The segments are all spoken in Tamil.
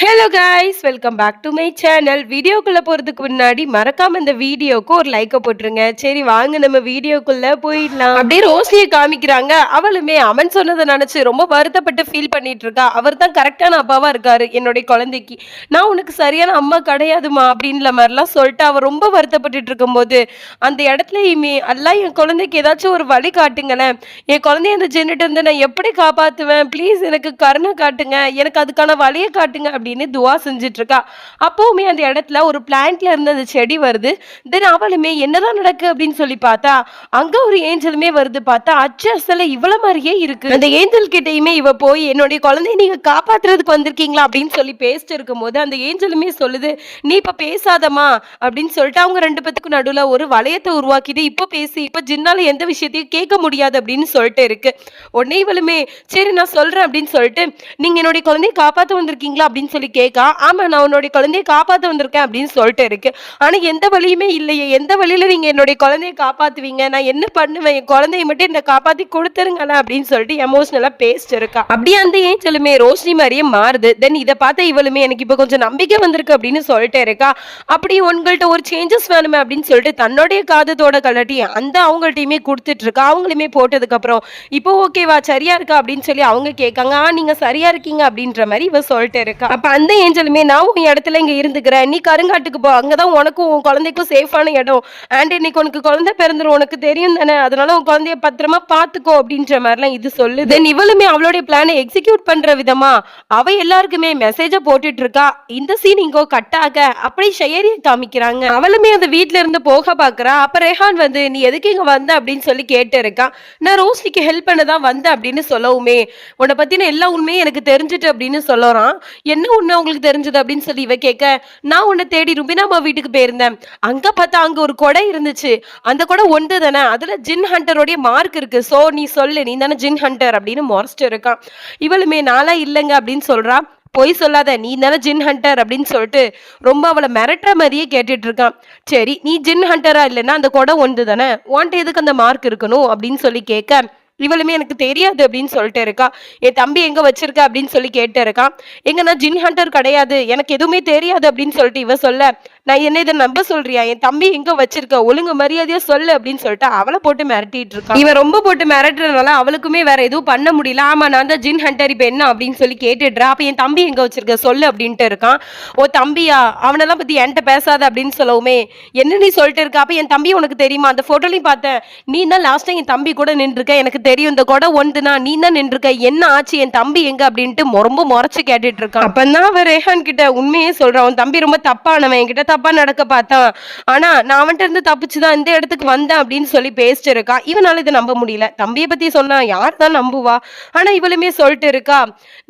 Hello guys welcome back to my channel வீடியோக்குள்ளே போகிறதுக்கு முன்னாடி மறக்காம இந்த வீடியோக்கு ஒரு லைக்கை போட்டுருங்க. சரி வாங்க நம்ம வீடியோக்குள்ளே போயிடலாம். அப்படியே ரோஷினியை காமிக்கிறாங்க. அவளுமே அவன் சொன்னதை நினச்சி ரொம்ப வருத்தப்பட்டு ஃபீல் பண்ணிட்டு இருக்கா அவர் தான் கரெக்டான அப்பாவாக இருக்காரு என்னுடைய குழந்தைக்கு. நான் உனக்கு சரியான அம்மா கிடையாதுமா அப்படின்ற மாதிரிலாம் சொல்லிட்டு அவர் ரொம்ப வருத்தப்பட்டுட்டு இருக்கும்போது அந்த இடத்துலையுமே எல்லாம் என் குழந்தைக்கு ஏதாச்சும் ஒரு வழி காட்டுங்களேன். என் குழந்தைய அந்த ஜென்னிட்டு இருந்து நான் எப்படி காப்பாற்றுவேன் ப்ளீஸ் எனக்கு கருணை காட்டுங்க. எனக்கு அதுக்கான வழியை காட்டுங்க அப்படி அப்படின்னு துவா செஞ்சுட்டு இருக்கா அப்பவுமே அந்த இடத்துல ஒரு பிளான்ட்ல இருந்து அந்த செடி வருது. தென் அவளுமே என்னதான் நடக்கு அப்படின்னு சொல்லி பார்த்தா அங்க ஒரு ஏஞ்சலுமே வருது பார்த்தா அச்சு அசல இவ்வளவு மாதிரியே இருக்கு. அந்த ஏஞ்சல் கிட்டயுமே இவ போய் என்னுடைய குழந்தைய நீங்க காப்பாத்துறதுக்கு வந்திருக்கீங்களா? அப்படின்னு சொல்லி பேசிட்டு இருக்கும்போது அந்த ஏஞ்சலுமே சொல்லுது நீ இப்ப பேசாதமா அப்படின்னு சொல்லிட்டு அவங்க ரெண்டு பேத்துக்கும் நடுவுல ஒரு வளையத்தை உருவாக்கிட்டு இப்ப பேசி இப்ப ஜின்னால எந்த விஷயத்தையும் கேட்க முடியாது அப்படின்னு சொல்லிட்டு இருக்கு. உடனே இவளுமே சரி நான் சொல்றேன் அப்படின்னு சொல்லிட்டு நீங்க என்னுடைய குழந்தைய காப்பாத்து வந்திருக்கீங்களா? அப்படின்னு சொல்லி கேட்கா ஆமா நான் உன்னுடைய குழந்தைய காப்பாத்த வந்திருக்கேன் அப்படின்னு சொல்லிட்டு இருக்கு. ஆனா எந்த வழியுமே இல்லையே. எந்த வழியில நீங்க என்னுடைய குழந்தைய காப்பாத்துவீங்க? நான் என்ன பண்ணுவேன்? என் குழந்தைய மட்டும் என்ன காப்பாத்தி கொடுத்துருங்களேன் அப்படின்னு சொல்லிட்டு எமோஷனலா பேசிட்டு இருக்கா. அப்படியே அந்த ஏஞ்சலுமே ரோஷினி மாதிரியே மாறுது. தென் இதை பார்த்த இவளுமே எனக்கு இப்போ கொஞ்சம் நம்பிக்கை வந்திருக்கு அப்படின்னு சொல்லிட்டு இருக்கா. அப்படி உங்கள்கிட்ட ஒரு சேஞ்சஸ் வேணுமே அப்படின்னு சொல்லிட்டு தன்னுடைய காதத்தோட கலட்டி அந்த அவங்கள்ட்டையுமே கொடுத்துட்டு இருக்கா. அவங்களுமே போட்டதுக்கு அப்புறம் இப்போ ஓகேவா சரியா இருக்கா? அப்படின்னு சொல்லி அவங்க கேட்காங்க. ஆ நீங்க சரியா இருக்கீங்க அப்படின்ற மாதிரி இவ சொல்லிட்டு இருக்கா. அப்ப அந்த ஏஞ்சலுமே நான் உன் இடத்துல இங்க இருந்துக்கிறேன். நீ கருங்காட்டுக்கு போ. அங்கதான் உனக்கும் உன் குழந்தைக்கும் சேஃபான இடம். அண்ட் இன்னைக்கு உனக்கு குழந்தை பிறந்துரும். உனக்கு தெரியும் தானே. அதனால உன் குழந்தைய பத்திரமா பாத்துக்கோ. அப்படின்ற மாதிரிலாம் இது சொல்லு தென் இவளுமே அவளுடைய பிளானை எக்ஸிக்யூட் பண்ற விதமா அவ எல்லாருக்குமே மெசேஜ போட்டுட்டு இருக்கா இந்த சீன் இங்கோ ஆக. அப்படி ஷெயரிய காமிக்கிறாங்க. அவளுமே அந்த வீட்ல இருந்து போக பாக்குறா. அப்ப ரெஹான் வந்து நீ எதுக்கு இங்க வந்த? அப்படின்னு சொல்லி கேட்டு இருக்கா நான் ரோஸ்லிக்கு ஹெல்ப் பண்ண தான் வந்தேன் அப்படின்னு சொல்லவுமே உன்னை பத்தின எல்லா உண்மையும் எனக்கு தெரிஞ்சுட்டு அப்படின்னு சொல்லறான். என்ன உண்மை உங்களுக்கு தெரிஞ்சது அப்படின்னு சொல்லி இவ கேட்க நான் உன்னை தேடி ருபினாமா வீட்டுக்கு போயிருந்தேன். அங்க பார்த்தா அங்க ஒரு கொடை இருந்துச்சு. அந்த கொடை ஒன்று தானே? அதுல ஜின் ஹண்டருடைய மார்க் இருக்கு. சோ நீ சொல்லு. நீ தானே ஜின் ஹண்டர் அப்படின்னு மொரஸ்டர் இருக்கான். இவளுமே நாளா இல்லைங்க அப்படின்னு சொல்றா. பொய் சொல்லாத. நீ தானே ஜின் ஹண்டர் அப்படின்னு சொல்லிட்டு ரொம்ப அவளை மிரட்டுற மாதிரியே கேட்டுட்டு இருக்கான். சரி நீ ஜின் ஹண்டரா இல்லைன்னா அந்த கொடை ஒன்று தானே? உன்ட்டு எதுக்கு அந்த மார்க் இருக்கணும்? அப்படின்னு சொல்லி கேட்க இவளுமே எனக்கு தெரியாது அப்படின்னு சொல்லிட்டு இருக்கா. என் தம்பி எங்க வச்சிருக்க அப்படின்னு சொல்லி கேட்டு இருக்கான் எங்க நான் ஜின் ஹண்டர் கிடையாது. எனக்கு எதுவுமே தெரியாது அப்படின்னு சொல்லிட்டு இவ சொல்ல நான் என்ன இதை நம்ப சொல்றியா? என் தம்பி எங்க வச்சிருக்க ஒழுங்கு மரியாதையா சொல்லு அப்படின்னு சொல்லிட்டு அவளை போட்டு மிரட்டிட்டு இருக்கான் இவன் ரொம்ப போட்டு மிரட்டுறதுனால அவளுக்குமே வேற எதுவும் பண்ண முடியல. ஆமா நான் தான் ஜின் ஹண்டர் இப்ப என்ன அப்படின்னு சொல்லி கேட்டுடுறா அப்ப என் தம்பி எங்க வச்சிருக்க சொல்லு அப்படின்ட்டு இருக்கான். ஓ தம்பியா அவனெல்லாம் பத்தி என்கிட்ட பேசாத அப்படின்னு சொல்லவுமே என்ன நீ சொல்லிட்டு இருக்க? அப்ப என் தம்பி உனக்கு தெரியுமா? அந்த போட்டோலையும் பார்த்தேன். நீ தான் லாஸ்ட் என் தம்பி கூட நின்றுருக்க. எனக்கு தெரியும் இந்த கொடை ஒன்றுனா நீ தான் நின்றுருக்க. என்ன ஆச்சு? என் தம்பி எங்க? அப்படின்ட்டு ரொம்ப முறைச்சு கேட்டுட்டு இருக்கான். அப்பதான் அவன் ரேஹான் கிட்ட உண்மையே சொல்றான். உன் தம்பி ரொம்ப தப்பானவன். என்கிட்ட தப்பா நடக்க பார்த்தான் ஆனா நான் அவன்கிட்ட இருந்து தப்பிச்சுதான் இந்த இடத்துக்கு வந்தேன் அப்படின்னு சொல்லி பேசிட்டு இருக்கான் இவனால இதை நம்ப முடியல. தம்பியை பத்தி சொன்னா யார் தான் நம்புவா? ஆனா இவளுமே சொல்லிட்டு இருக்கா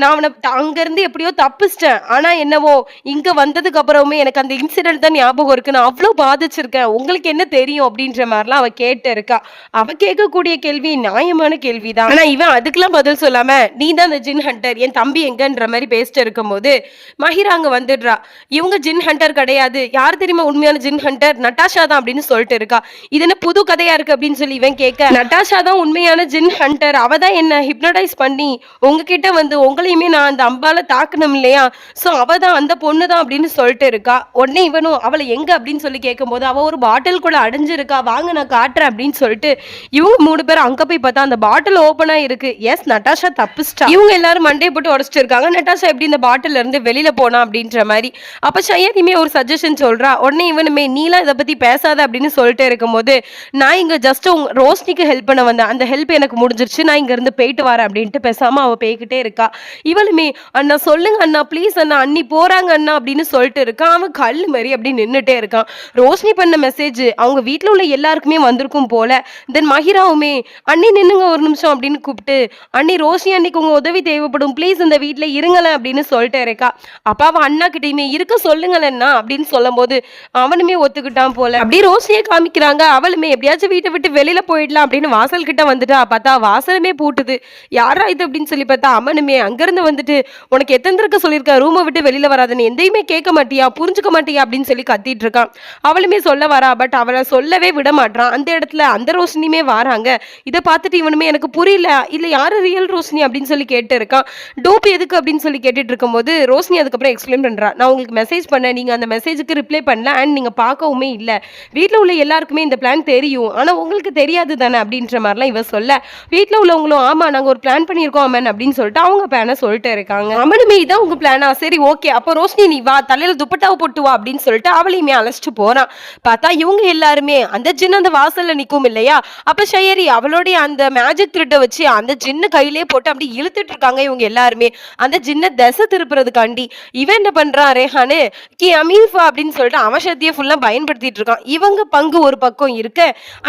நான் அவனை அங்க இருந்து எப்படியோ தப்பிச்சிட்டேன். ஆனா என்னவோ இங்க வந்ததுக்கு அப்புறமே எனக்கு அந்த இன்சிடென்ட் தான் ஞாபகம் இருக்கு. நான் அவ்வளவு பாதிச்சிருக்கேன். உங்களுக்கு என்ன தெரியும்? அப்படின்ற மாதிரிலாம் அவ கேட்டு இருக்கா. அவ கேட்கக்கூடிய கேள்வி நியாயமான கேள்விதான் ஆனா இவன் அதுக்கெல்லாம் பதில் சொல்லாம நீ தான் அந்த ஜின் ஹண்டர் என் தம்பி எங்கன்ற மாதிரி பேசிட்டு இருக்கும்போது மஹிரா அங்க வந்துடுறா. இவங்க ஜின் ஹண்டர் கிடையாது. யார் தெரியுமா உண்மையான ஜின் ஹண்டர்? நட்டாஷா தான் அப்படின்னு சொல்லிட்டு இருக்கா. இது என்ன புது கதையா இருக்கு அப்படின்னு சொல்லி இவன் கேட்க நட்டாஷா தான் உண்மையான ஜின் ஹண்டர். அவ தான் என்ன ஹிப்னடைஸ் பண்ணி உங்ககிட்ட வந்து உங்களையுமே நான் அந்த அம்பால தாக்கணும் இல்லையா? சோ அவ தான் அந்த பொண்ணு தான் அப்படின்னு சொல்லிட்டு இருக்கா. உடனே இவனும் அவளை எங்க அப்படின்னு சொல்லி கேட்கும்போது அவ ஒரு பாட்டில் கூட அடைஞ்சிருக்கா. வாங்க நான் காட்டுறேன் அப்படின்னு சொல்லிட்டு இவங்க மூணு பேரும் அங்க போய் பார்த்தா அந்த பாட்டில் ஓப்பனா இருக்கு எஸ் நட்டாஷா தப்பிச்சிட்டா. இவங்க எல்லாரும் மண்டே போட்டு உடச்சிட்டு இருக்காங்க. நட்டாஷா எப்படி இந்த பாட்டில் இருந்து வெளியில போனா அப்படின்ற மாதிரி. அப்ப ஷயனிமே ஒரு சஜஷன் சொல்றா. உடனே இவனுமே நீலாம் இதை பத்தி பேசாத அப்படின்னு சொல்லிட்டு இருக்கும்போது நான் இங்க ஜஸ்ட் உங்க ரோஷினிக்கு ஹெல்ப் பண்ண வந்தேன். அந்த ஹெல்ப் எனக்கு முடிஞ்சிருச்சு. நான் இங்க இருந்து போயிட்டு வரேன் அப்படின்ட்டு பேசாம அவ போய்கிட்டே இருக்கா. இவளுமே அண்ணா சொல்லுங்க அண்ணா. ப்ளீஸ் அண்ணா. அண்ணி போறாங்க அண்ணா அப்படின்னு சொல்லிட்டு இருக்கான் அவன் கல் மாதிரி அப்படி நின்னுட்டே இருக்கான். ரோஷினி பண்ண மெசேஜ் அவங்க வீட்ல உள்ள எல்லாருக்குமே வந்திருக்கும் போல. தென் மஹிராவுமே அண்ணி நின்னுங்க ஒரு நிமிஷம் அப்படின்னு கூப்பிட்டு அண்ணி ரோஷினி அன்னைக்கு உங்க உதவி தேவைப்படும். ப்ளீஸ் இந்த வீட்ல இருங்களேன் அப்படின்னு சொல்லிட்டு இருக்கா. அப்பா அண்ணா கிட்டயுமே இருக்க சொல்லுங்களேன்னா அப்படின்னு சொல்ல சொல்லும்போது அவனுமே ஒத்துக்கிட்டான் போல. அப்படியே ரோஷினியை காமிக்கிறாங்க. அவளுமே எப்படியாச்சும் வீட்டை விட்டு வெளியில போயிடலாம் அப்படின்னு வாசல் கிட்ட வந்துட்டா. பார்த்தா வாசலுமே பூட்டுது. யாரா இது? அப்படின்னு சொல்லி பார்த்தா அவனுமே அங்கிருந்து வந்துட்டு உனக்கு எத்தனை சொல்லியிருக்கா? சொல்லியிருக்க ரூமை விட்டு வெளியில வராதுன்னு எந்தையுமே கேட்க மாட்டியா? புரிஞ்சுக்க மாட்டியா? அப்படின்னு சொல்லி கத்திட்டு இருக்கான். அவளுமே சொல்ல வரா பட் அவளை சொல்லவே விட மாட்டான் அந்த இடத்துல அந்த ரோஷினியுமே வராங்க. இதை பார்த்துட்டு இவனுமே எனக்கு புரியல. இல்ல யாரு ரியல் ரோஷினி அப்படின்னு சொல்லி கேட்டு இருக்கான். டோப் எதுக்கு? அப்படின்னு சொல்லி கேட்டுட்டு இருக்கும்போது ரோஷினி அதுக்கப்புறம் எக்ஸ்பிளைன் பண்றான் நான் உங்களுக்கு மெசேஜ் பண்ணேன். நீங்க அந்த மெசேஜுக்கு ரிப்ளை பண்ணல அண்ட் நீங்க பார்க்கவுமே இல்ல. வீட்டில் உள்ள எல்லாருக்குமே இந்த பிளான் தெரியும். ஆனா உங்களுக்கு தெரியாது தானே அப்படின்ற மாதிரிலாம் இவ சொல்ல. வீட்ல உள்ளவங்களும் ஆமா நாங்க ஒரு பிளான் பண்ணியிருக்கோம் அமன் அப்படின்னு சொல்லிட்டு அவங்க பிளானை சொல்லிட்டு இருக்காங்க. அமனுமே இதான் உங்க பிளானா சரி ஓகே அப்போ ரோஷினி நீ வா தலையில துப்பட்டாவை போட்டு வா அப்படின்னு சொல்லிட்டு அவளையுமே அழைச்சிட்டு போறான் பார்த்தா இவங்க எல்லாருமே அந்த ஜின் அந்த வாசல்ல நிக்கும் இல்லையா? அப்போ ஷயரி அவளுடைய அந்த மேஜிக் திருட்டை வச்சு அந்த ஜின்னு கையிலே போட்டு அப்படி இழுத்துட்டு இருக்காங்க இவங்க எல்லாருமே. அந்த ஜின்னை திசை திருப்புறதுக்காண்டி. இவன் என்ன பண்றான் ரேஹானு கி அமீஃபா அப்படின்னு சொல்லிட்டு அவன் சக்தியை ஃபுல்லா பயன்படுத்திட்டு இருக்கான். இவங்க பங்கு ஒரு பக்கம் இருக்க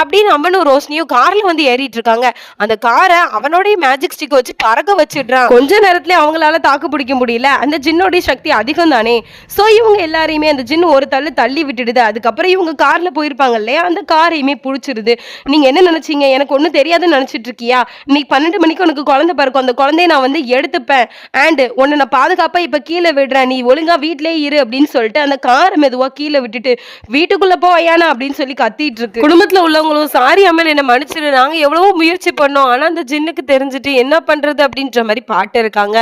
அப்படின்னு அவனும் ரோஷினியும் கார்ல வந்து ஏறிட்டு இருக்காங்க. அந்த காரை அவனோடைய மேஜிக் ஸ்டிக் வச்சு பறக்க வச்சிடுறான். கொஞ்ச நேரத்துல அவங்களால தாக்கு பிடிக்க முடியல. அந்த ஜின்னோடைய சக்தி அதிகம் தானே ஸோ இவங்க எல்லாரையுமே அந்த ஜின் ஒரு தள்ளு தள்ளி விட்டுடுது. அதுக்கப்புறம் இவங்க கார்ல போயிருப்பாங்க இல்லையா? அந்த காரையுமே பிடிச்சிருது. நீங்க என்ன நினைச்சீங்க? எனக்கு ஒன்றும் தெரியாதுன்னு நினைச்சிட்டு இருக்கியா? இன்னைக்கு பன்னெண்டு மணிக்கு உனக்கு குழந்தை பிறக்கும். அந்த குழந்தைய நான் வந்து எடுத்துப்பேன். அண்ட் உன்னை நான் பாதுகாப்பா இப்ப கீழே விடுறேன். நீ ஒழுங்கா வீட்லயே இரு அப்படின்னு சொல்லிட்டு அந்த காரை மெதுவா கீழே விட்டுட்டு வீட்டுக்குள்ள போ ஐயானா அப்படின்னு சொல்லி கத்திட்டு இருக்கு. குடும்பத்துல உள்ளவங்களும் சாரி அம்மன் என்ன மன்னிச்சிரு. நாங்க எவ்வளவோ முயற்சி பண்ணோம். ஆனா அந்த ஜின்னுக்கு தெரிஞ்சுட்டு என்ன பண்றது? அப்படின்ற மாதிரி பாட்டு இருக்காங்க.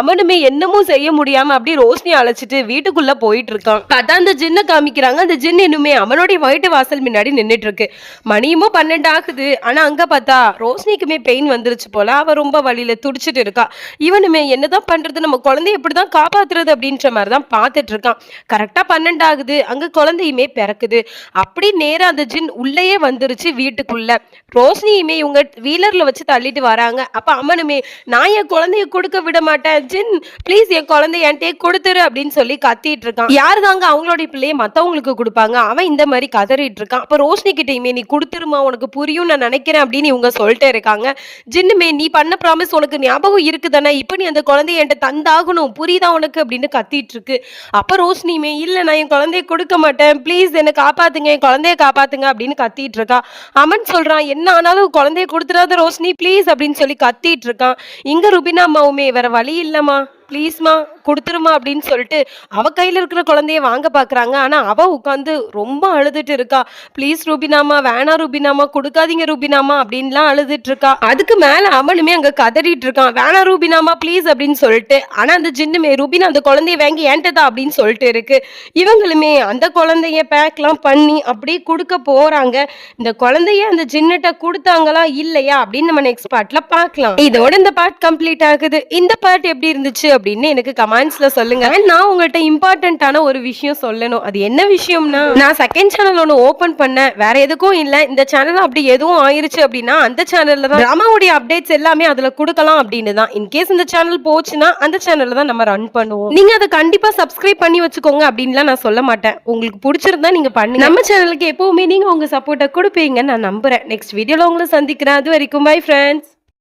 அவனுமே என்னமும் செய்ய முடியாம அப்படியே ரோஷினி அழைச்சிட்டு வீட்டுக்குள்ள போயிட்டு இருக்கான். பார்த்தா அந்த ஜின்னை காமிக்கிறாங்க. அந்த ஜின் இன்னுமே அவனுடைய வீட்டு வாசல் முன்னாடி நின்னுட்டு இருக்கு. மணியுமோ பன்னெண்டு ஆகுது. ஆனா அங்க பார்த்தா ரோஷினிக்குமே பெயின் வந்துருச்சு போல. அவ ரொம்ப வழியில துடிச்சிட்டு இருக்கா. இவனுமே என்னதான் பண்றது நம்ம குழந்தைய எப்படிதான் காப்பாத்துறது அப்படின்ற மாதிரி தான் பார்த்துட்டு இருக்கான். கரெக்டா பன்னெண்டு உண்டாகுது. அங்க குழந்தையுமே பிறக்குது. அப்படி நேரம் அந்த ஜின் உள்ளேயே வந்துருச்சு வீட்டுக்குள்ள. ரோஷினியுமே இவங்க வீலர்ல வச்சு தள்ளிட்டு வராங்க. அப்ப அம்மனுமே நான் என் குழந்தைய கொடுக்க விட மாட்டேன். ஜின் ப்ளீஸ் என் குழந்தைய என்கிட்டயே கொடுத்துரு அப்படின்னு சொல்லி கத்திட்டு இருக்கான். யாரு தாங்க அவங்களுடைய பிள்ளைய மத்தவங்களுக்கு கொடுப்பாங்க? அவன் இந்த மாதிரி கதறிட்டு இருக்கான். அப்ப ரோஷினி கிட்டயுமே நீ கொடுத்துருமா? உனக்கு புரியும் நான் நினைக்கிறேன் அப்படின்னு இவங்க சொல்லிட்டே இருக்காங்க. ஜின்னுமே நீ பண்ண ப்ராமிஸ் உனக்கு ஞாபகம் இருக்குதானே? இப்போ நீ அந்த குழந்தைய என்கிட்ட தந்தாகணும். புரியுதா உனக்கு? அப்படின்னு கத்திட்டு இருக்கு. அப்ப ரோஷினியுமே இல்ல நான் என் குழந்தைய கொடுக்க மாட்டேன். ப்ளீஸ் என்னை காப்பாத்துங்க என் குழந்தைய காப்பாத்துங்க அப்படின்னு கத்திட்டு இருக்கா. அமன் சொல்றான் என்ன ஆனாலும் குழந்தைய கொடுத்துடாத ரோஷினி ப்ளீஸ் அப்படின்னு சொல்லி கத்திட்டு இருக்கான். இங்க ருபினா அம்மாவுமே வேற வழி இல்லம்மா. ப்ளீஸ்மா கொடுத்துருமா அப்படின்னு சொல்லிட்டு அவ கையில இருக்கிற குழந்தைய வாங்க பாக்குறாங்க. ஆனா அவ உட்காந்து ரொம்ப அழுதுட்டு இருக்கா. ப்ளீஸ் ரூபினாமா வேணா ரூபினாமா கொடுக்காதீங்க ரூபினாமா அப்படின்லாம் அழுதுட்டு இருக்கா. அதுக்கு மேல அவனுமே அங்க கதறிட்டு இருக்கான் வேணா ரூபினாமா ப்ளீஸ் அப்படின்னு சொல்லிட்டு ஆனா அந்த ஜின்னுமே ரூபினா அந்த குழந்தைய வாங்கி ஏன்ட்டதா? அப்படின்னு சொல்லிட்டு இருக்கு. இவங்களுமே அந்த குழந்தைய பேக்லாம் பண்ணி அப்படியே கொடுக்க போறாங்க. இந்த குழந்தைய அந்த ஜின்னுட்ட கொடுத்தாங்களா இல்லையா அப்படின்னு நம்ம நெக்ஸ்ட் பார்ட்ல பார்க்கலாம் இதோட இந்த பார்ட் கம்ப்ளீட் ஆகுது. இந்த பார்ட் எப்படி இருந்துச்சு அப்படின்னு எனக்கு கமெண்ட்ஸ்ல சொல்லுங்க. அண்ட் நான் உங்கள்கிட்ட இம்பார்ட்டன்டான ஒரு விஷயம் சொல்லணும். அது என்ன விஷயம்னா நான் செகண்ட் சேனல் ஒன்று ஓப்பன் பண்ணேன். வேற எதுக்கும் இல்ல. இந்த சேனல் அப்படி எதுவும் ஆயிருச்சு அப்படின்னா அந்த சேனல்ல தான் டிராமாவுடைய அப்டேட்ஸ் எல்லாமே அதுல கொடுக்கலாம் அப்படின்னு தான். இன்கேஸ் இந்த சேனல் போச்சுன்னா அந்த சேனல்ல தான் நம்ம ரன் பண்ணுவோம். நீங்க அதை கண்டிப்பா சப்ஸ்கிரைப் பண்ணி வச்சுக்கோங்க அப்படின்லாம் நான் சொல்ல மாட்டேன். உங்களுக்கு பிடிச்சிருந்தா நீங்க பண்ணுங்க. நம்ம சேனலுக்கு எப்பவுமே நீங்க உங்க சப்போர்ட்டை கொடுப்பீங்கன்னு நான் நம்புறேன். நெக்ஸ்ட் வீடியோல உங்களை சந்திக்கிறேன். அது வரைக்கும் பை ஃப்ரெண்ட்ஸ்